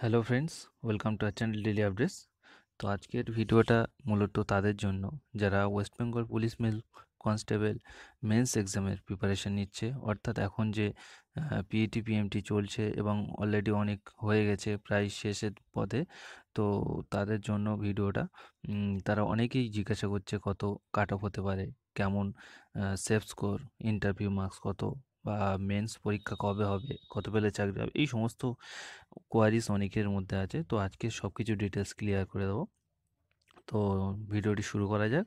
Hello friends, welcome to our channel daily updates. তো আজকের ভিডিওটা মূলত তাদের জন্য। যারা West Bengal police male constable mains এক্সামের প্রিপারেশন নিচ্ছে, অর্থাৎ এখন যে পিইটি পিএমটি চলছে এবং অলরেডি অনেক হয়ে গেছে প্রায় শেষের পথে, তো তাদের জন্য ভিডিওটা তারা অনেকেই জিজ্ঞাসা করছে কত কাট অফ হতে পারে, কেমন সেফ স্কোর ইন্টারভিউ মার্কস কত বা মেন্স পরীক্ষা কবে হবে, কত পেলে চাকরি হবে, এই সমস্ত কোয়ারিস অনেকের মধ্যে আছে। তো আজকে সব কিছু ডিটেলস ক্লিয়ার করে দেবো। তো ভিডিওটি শুরু করা যাক।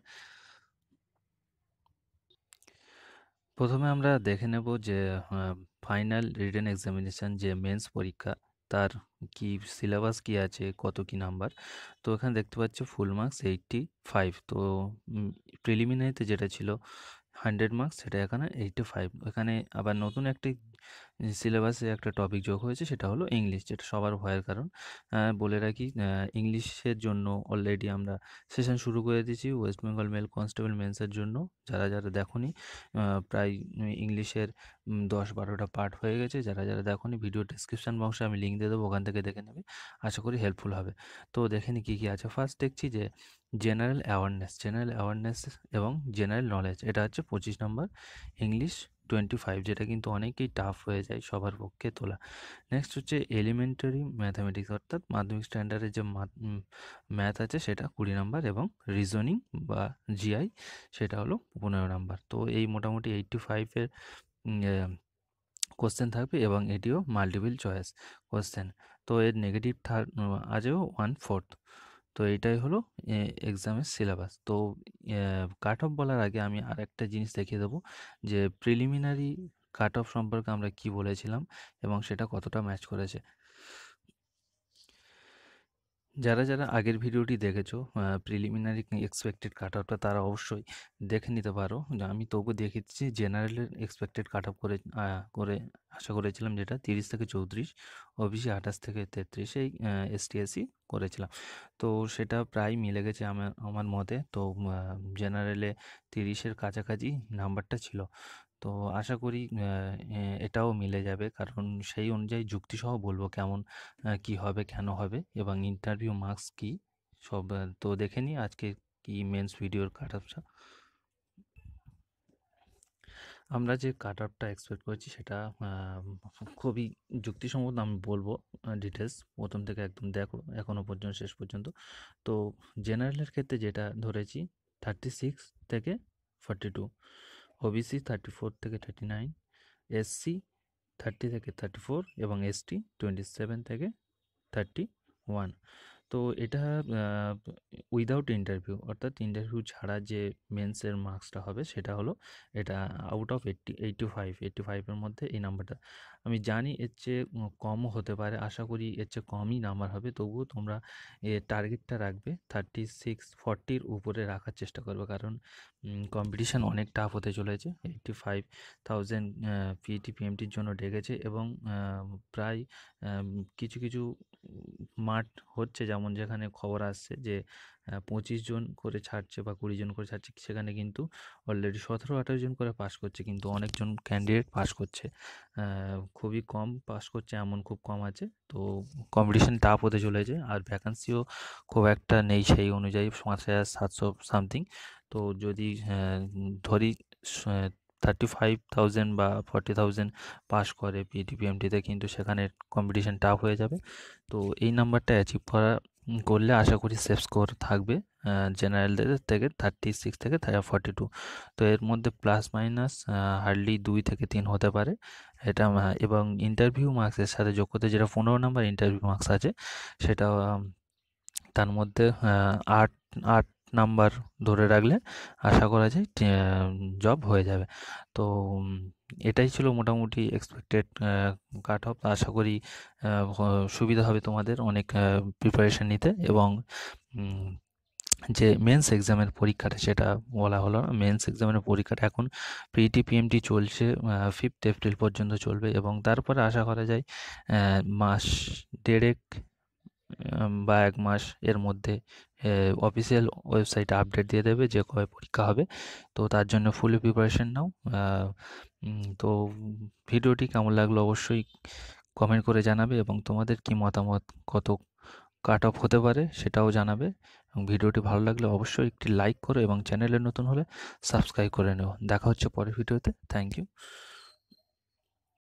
প্রথমে আমরা দেখে নেব যে ফাইনাল রিটেন এক্সামিনেশান যে মেন্স পরীক্ষা, তার কি সিলেবাস কি আছে, কত কি নাম্বার তো এখানে দেখতে পাচ্ছি ফুল মার্কস এইটটি ফাইভ তো প্রিলিমিনারিতে যেটা ছিল হান্ড্রেড মার্কস সেটা এখানে এইটটি ফাইভ এখানে আবার নতুন একটি সিলেবাসে একটা টপিক যোগ হয়েছে সেটা হলো ইংলিশ যেটা সবার ভয়ের কারণ। বলে রাখি ইংলিশের জন্য অলরেডি আমরা সেশন শুরু করে দিয়েছি ওয়েস্ট বেঙ্গল মেল কনস্টেবল মেন্সের জন্য। যারা যারা দেখনি প্রায় ইংলিশের দশ বারোটা পার্ট হয়ে গেছে। যারা যারা দেখনি ভিডিও ডিসক্রিপশান বক্সে আমি লিঙ্ক দিয়ে দেবো, ওখান থেকে দেখে নেবে। আশা করি হেল্পফুল হবে। তো দেখে নি কী কী আছে। ফার্স্ট দেখছি যে জেনারেল অ্যাওয়ারনেস জেনারেল অ্যাওয়ারনেস এবং জেনারেল নলেজ এটা হচ্ছে পঁচিশ নম্বর ইংলিশ টোয়েন্টি ফাইভ যেটা কিন্তু অনেকেই টাফ হয়ে যায় সবার পক্ষে তোলা। নেক্সট হচ্ছে এলিমেন্টারি ম্যাথামেটিক্স অর্থাৎ মাধ্যমিক স্ট্যান্ডার্ডের যে ম্যাথ আছে সেটা কুড়ি নাম্বার এবং রিজনিং বা জিআই সেটা হলো পনেরো নাম্বার। তো এই মোটামুটি এইটটি ফাইভের কোশ্চেন থাকবে এবং এটিও মাল্টিপল চয়েস কোশ্চেন তো এর নেগেটিভ থার্ড আজও ওয়ান ফোর্থ তো এটাই হলো এক্সামের সিলেবাস তো কাট অফ বলার আগে আমি আর একটা জিনিস দেখিয়ে দেবো, যে প্রিলিমিনারি কাট অফ সম্পর্কে আমরা কি বলেছিলাম এবং সেটা কতটা ম্যাচ করেছে। যারা যারা আগের ভিডিওটি দেখেছ প্রিলিমিনারি এক্সপেক্টেড কাট অফটা তারা অবশ্যই দেখে নিতে পারো। আমি তবু দেখেছি জেনারেলের এক্সপেক্টেড কাট অফ করে করে আশা করেছিলাম যেটা তিরিশ থেকে চৌত্রিশ ওবিসি আঠাশ থেকে তেত্রিশ এই এসটিএসসি করেছিলাম। তো সেটা প্রায় মিলে গেছে আমার আমার মতে। তো জেনারেলে তিরিশের কাছাকাছি নাম্বারটা ছিল। তো আশা করি এটাও মিলে যাবে। কারণ সেই অনুযায়ী যুক্তিসহ বলব কেমন কি হবে, কেন হবে এবং ইন্টারভিউ মার্কস কি, সব তো দেখে নিই আজকে কি মেন্স ভিডিওর কাট অফটা আমরা যে কাট আপটা এক্সপেক্ট করছি সেটা খুবই যুক্তিসম্মত আমি বলব ডিটেলস প্রথম থেকে একদম দেখো এখনও পর্যন্ত, শেষ পর্যন্ত। তো জেনারেলের ক্ষেত্রে যেটা ধরেছি থার্টি সিক্স থেকে forty two OBC thirty four থেকে থার্টি নাইন এসসি থার্টি থেকে থার্টি ফোর এবং এসটি টোয়েন্টি সেভেন থেকে থার্টি ওয়ান তো এটা উইদাউট ইন্টারভিউ অর্থাৎ ইন্টারভিউ ছাড়া যে মেন্সের মার্কসটা হবে সেটা হলো এটা out of eighty eighty five eighty ফাইভের মধ্যে এই নাম্বারটা আমি জানি এর চেয়ে কমও হতে পারে, আশা করি এর চেয়ে কমই নাম্বার হবে, তবুও তোমরা টার্গেটটা রাখবে থার্টি সিক্স ফর্টির উপরে রাখার চেষ্টা করবে, কারণ কম্পিটিশান অনেক টাফ হতে চলেছে। এইটটি ফাইভ থাউজেন্ড পিইটি পিএমটির জন্য ডেকেছে এবং প্রায় কিছু কিছু মাঠ হচ্ছে যেমন যেখানে খবর আসছে যে পঁচিশ জন করে ছাড়ছে বা কুড়ি জন করে ছাড়ছে, সেখানে কিন্তু অলরেডি সতেরো, আঠারো জন করে পাস করছে, কিন্তু অনেকজন ক্যান্ডিডেট পাস করছে। খুবই কম পাস করছে, এমন খুব কম আছে। তো কম্পিটিশান টাফ হতে চলেছে, আর ভ্যাকান্সিও খুব একটা নেই সেই অনুযায়ী, পাঁচ হাজার সাতশো সামথিং তো যদি ধরি থার্টি ফাইভ থাউজেন্ড বা ফর্টি থাউজেন্ড পাস করে পিটি পিএমটিতে কিন্তু সেখানে কম্পিটিশান টাফ হয়ে যাবে। তো এই নাম্বারটা অ্যাচিভ করা করলে আশা করি সেফ স্কোর থাকবে জেনারেলদের থেকে থার্টি সিক্স থেকে ফর্টি টু তো এর মধ্যে প্লাস মাইনাস হার্ডলি দুই থেকে তিন হতে পারে। এটা এবং ইন্টারভিউ মার্কসের সাথে যোগ করতে যেটা পনেরো নাম্বার ইন্টারভিউ মার্কস আছে সেটা তার মধ্যে আট আট নাম্বার ধরে রাখলে আশা করা যায় জব হয়ে যাবে। তো এটাই ছিল মোটামুটি এক্সপেক্টেড কাট অফ আশা করি সুবিধা হবে তোমাদের অনেক প্রিপারেশান নিতে এবং যে মেন্স এক্সামের পরীক্ষাটা সেটা বলা হলো না। মেন্স এক্সামের পরীক্ষাটা এখন পিটি পিএমটি চলছে ফিফথ এপ্রিল পর্যন্ত চলবে এবং তারপরে আশা করা যায় মাস দেড়েক বা এক মাস এর মধ্যে অফিসিয়াল ওয়েবসাইটে আপডেট দিয়ে দেবে যে কবে পরীক্ষা হবে। তো তার জন্য ফুলি প্রিপারেশন নাও। তো ভিডিওটি কেমন লাগল অবশ্যই কমেন্ট করে জানাবে এবং তোমাদের কি মতামত, কত কাট অফ হতে পারে সেটাও জানাবে। এবং ভিডিওটি ভালো লাগলে অবশ্যই একটি লাইক করো এবং চ্যানেলে নতুন হলে সাবস্ক্রাইব করে নেও। দেখা হচ্ছে পরের ভিডিওতে। Thank you